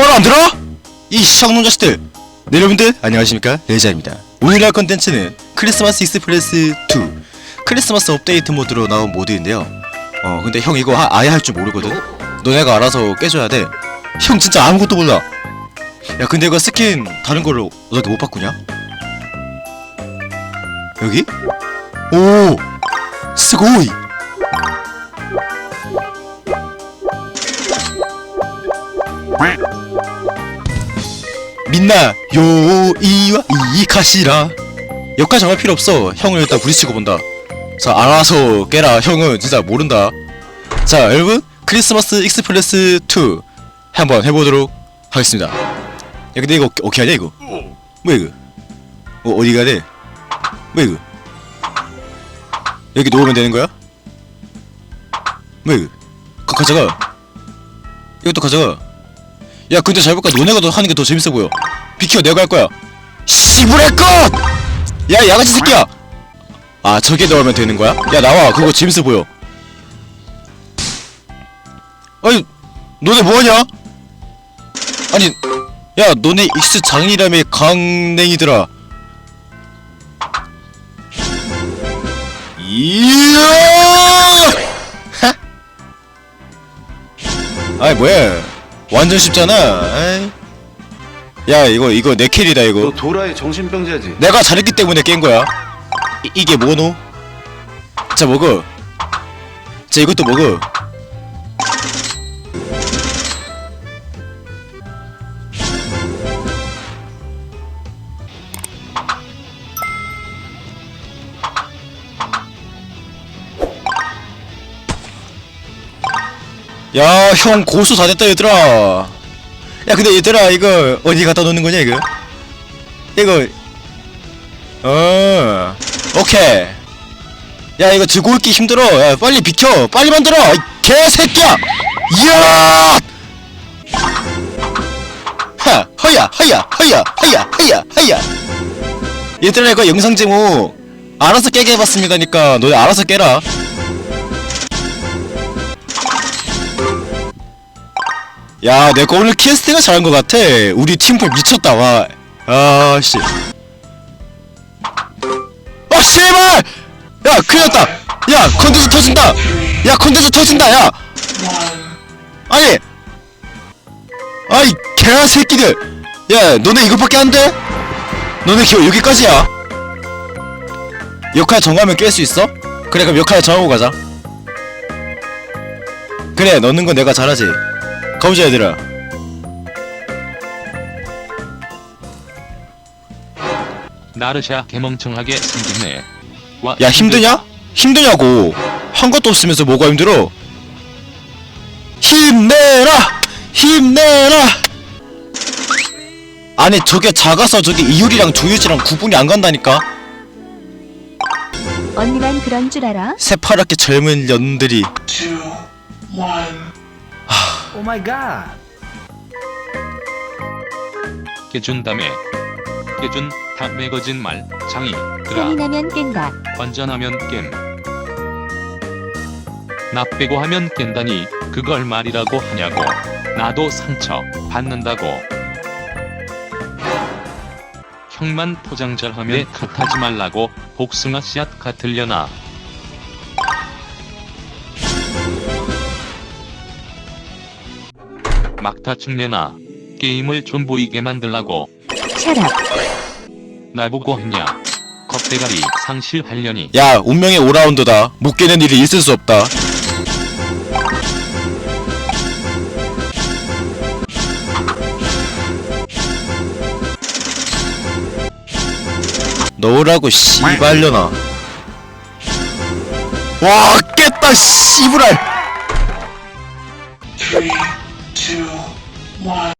똑바로 안 들어? 이 시청놈 자식들. 네, 여러분들 안녕하십니까? 레이자입니다. 오늘 할 컨텐츠는 크리스마스 익스프레스 2 크리스마스 업데이트 모드로 나온 모드인데요. 어 근데 형 이거 하- 아예 할 줄 모르거든. 너네가 알아서 깨줘야 돼 형 진짜 아무것도 몰라. 야 근데 이거 스킨 다른 걸로 어떻게 못 바꾸냐? 여기? 오! 스고이 민나 요이와 이카시라. 여기까지 정할 필요 없어. 형을 일단 부딪히고 본다. 자 알아서 깨라. 형은 진짜 모른다. 자 여러분 크리스마스 익스프레스 2 한번 해보도록 하겠습니다. 야 근데 이거 어떻게 하냐 이거? 뭐야 이거? 어 어디 가야 돼? 뭐야 이거? 여기 놓으면 되는 거야? 뭐야 이거? 가, 가져가. 이것도 가져가 야 근데 잘 볼까? 너네가 더 하는 게 더 재밌어 보여. 비켜 내가 할 거야. 씨부랄 것! 야 야가지 새끼야! 아 저게 넣으면 되는 거야? 야 나와. 그거 재밌어 보여. 아니 너네 뭐하냐? 아니 야 너네 익스 장이라며 강냉이들아. 이야! 하? 아이 뭐야 완전 쉽잖아 아이. 야 이거 이거 내 킬이다 이거 너 도라의 정신병자지. 내가 잘했기 때문에 깬 거야. 이, 이게 뭐노? 자 먹어. 자 이것도 먹어. 야, 형 고수 다 됐다 얘들아. 야, 근데 얘들아 이거 어디 갖다 놓는 거냐 이거? 이거 어 오케이. 야 이거 들고 있기 힘들어. 야 빨리 비켜. 빨리 만들어 이 개새끼야! 이야! 하 허야 허야 허야 허야 허야 허야. 얘들아 이거 영상 제목 알아서 깨게 해봤습니다니까. 너네 알아서 깨라 야 내가 오늘 캐스팅을 잘한 것 같아. 우리 팀플 미쳤다. 와. 아씨. 아 씨발! 야 큰일 났다. 야 컨텐츠 터진다. 야 컨텐츠 터진다 야. 아니. 아이 개새끼들. 야 너네 이것밖에 안 돼? 너네 기어 여기까지야. 역할 정하면 깰 수 있어? 그래 그럼 역할 정하고 가자. 그래 넣는 건 내가 잘하지 가보자 얘들아. 나르샤 개멍청하게 생겼네. 와, 야 힘드냐? 힘드냐고. 한 것도 없으면서 뭐가 힘들어? 힘내라! 힘내라! 아니 저게 작아서 저기 이유리랑 조유지랑 구분이 안 간다니까? 언니만 그런 줄 알아? 새파랗게 젊은 년들이 Oh my god. 깨준 다음에 깨준 다음에 거짓말 장이 드라 잔인하면 깬다. 완전하면 깸. 나 빼고 하면 깬다니 그걸 말이라고 하냐고. 나도 상처 받는다고. 형만 포장 잘하면 내 탓하지 말라고 복숭아 씨앗 같으려나. 막타 축내나 게임을 좀 보이게 만들라고. 샤랍. 나보고 했냐? 겁대가리 상실하려니. 야 운명의 오라운더다. 못 깨는 일이 있을 수 없다. 넣으라고 씨발려나. 와 깼다 씨부랄 Bye.